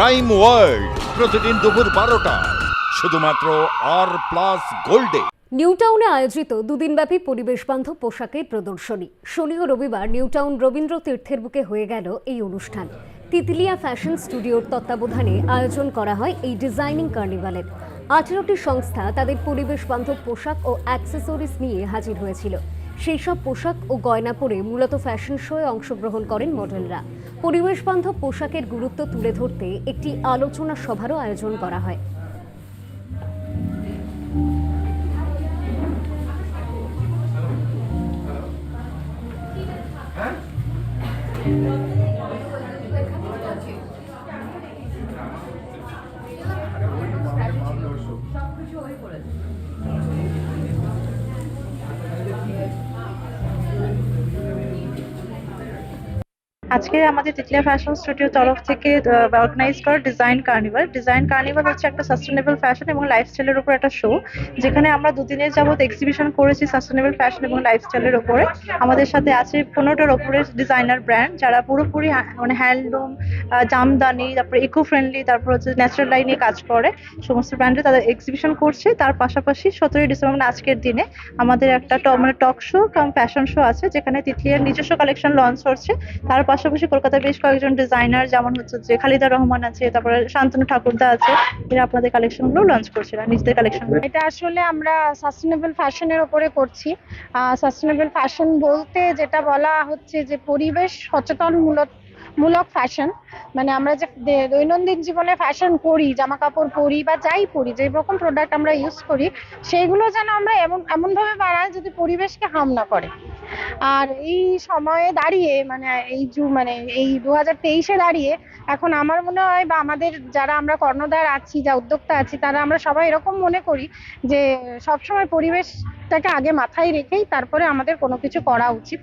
Crime world প্রতিদিন দুপুর বারোটা। শুধুমাত্র আর প্লাস গোল্ডে নিউটাউনে আয়োজিত দুদিনব্যাপী পরিবেশ বান্ধব পোশাকের প্রদর্শনী। শনি ও রবিবার নিউটাউন রবীন্দ্র তীর্থের বুকে হয়ে গেল এই অনুষ্ঠান। তিতলিয়া ফ্যাশন স্টুডিওর তত্ত্বাবধানে আয়োজন করা হয় এই ডিজাইনিং কার্নিভালের। আঠেরোটি সংস্থা তাদের পরিবেশ বান্ধব পোশাক ও অ্যাক্সেসরিজ নিয়ে হাজির হয়েছিল। সেই সব পোশাক ও গয়না পরে মূলত ফ্যাশন শোয়ে অংশগ্রহণ করেন মডেলরা। পরিবেশ বান্ধব পোশাকের গুরুত্ব তুলে ধরতে একটি আলোচনা সভারও আয়োজন করা হয়? আজকে আমাদের তিতলিয়া ফ্যাশন স্টুডিও তরফ থেকে অর্গানাইজ করা ডিজাইন কার্নিভাল ডিজাইন কার্নিভাল হচ্ছে একটা সাস্টেনেবল ফ্যাশন এবং লাইফস্টাইলের উপর একটা শো যেখানে আমরা দুদিনের যাবত এক্সিবিশন করেছি সাস্টেনেবল ফ্যাশন এবং লাইফস্টাইলের উপরে। আমাদের সাথে আছে পনেরোটার ওপরে ডিজাইনার ব্র্যান্ড যারা পুরোপুরি মানে হ্যান্ডলুম জামদানি, তারপরে ইকো ফ্রেন্ডলি তারপর হচ্ছে ন্যাচারাল লাইনে কাজ করে। সমস্ত ব্র্যান্ডে তাদের এক্সিবিশন করছে। তার পাশাপাশি সতেরোই ডিসেম্বর মানে আজকের দিনে আমাদের একটা মানে talk show cum fashion show আছে, যেখানে তিতলিয়ার নিজস্ব কালেকশন লঞ্চ হচ্ছে। তার পাশাপাশি কলকাতার বেশ কয়েকজন ডিজাইনার যেমন হচ্ছে যে খালিদা রহমান আছে, তারপরে শান্তনু ঠাকুরদা আছে, এরা আপনাদের কালেকশনগুলো লঞ্চ করছে নিজেদের কালেকশন এটা আসলে আমরা সাস্টেনেবল ফ্যাশনের ওপরে করছি। সাস্টেনেবল ফ্যাশন বলতে যেটা বলা হচ্ছে যে পরিবেশ সচেতনমূলক, মূলক ফ্যাশন মানে আমরা যে দৈনন্দিন জীবনে ফ্যাশন করি জামা কাপড় পরি বা যাই পরি, যে রকম প্রোডাক্ট আমরা ইউজ করি, সেইগুলো যেন আমরা এমন, এমনভাবে বানাই যদি পরিবেশকে হার্ম না করে। আর এই সময়ে দাঁড়িয়ে মানে এই যু মানে এই দু হাজার তেইশে দাঁড়িয়ে এখন আমার মনে হয় বা আমাদের যারা আমরা কর্ণধার আছি, যা উদ্যোক্তা আছি, তারা আমরা সবাই এরকম মনে করি যে সবসময় পরিবেশটাকে আগে মাথায় রেখেই তারপরে আমাদের কোনো কিছু করা উচিত।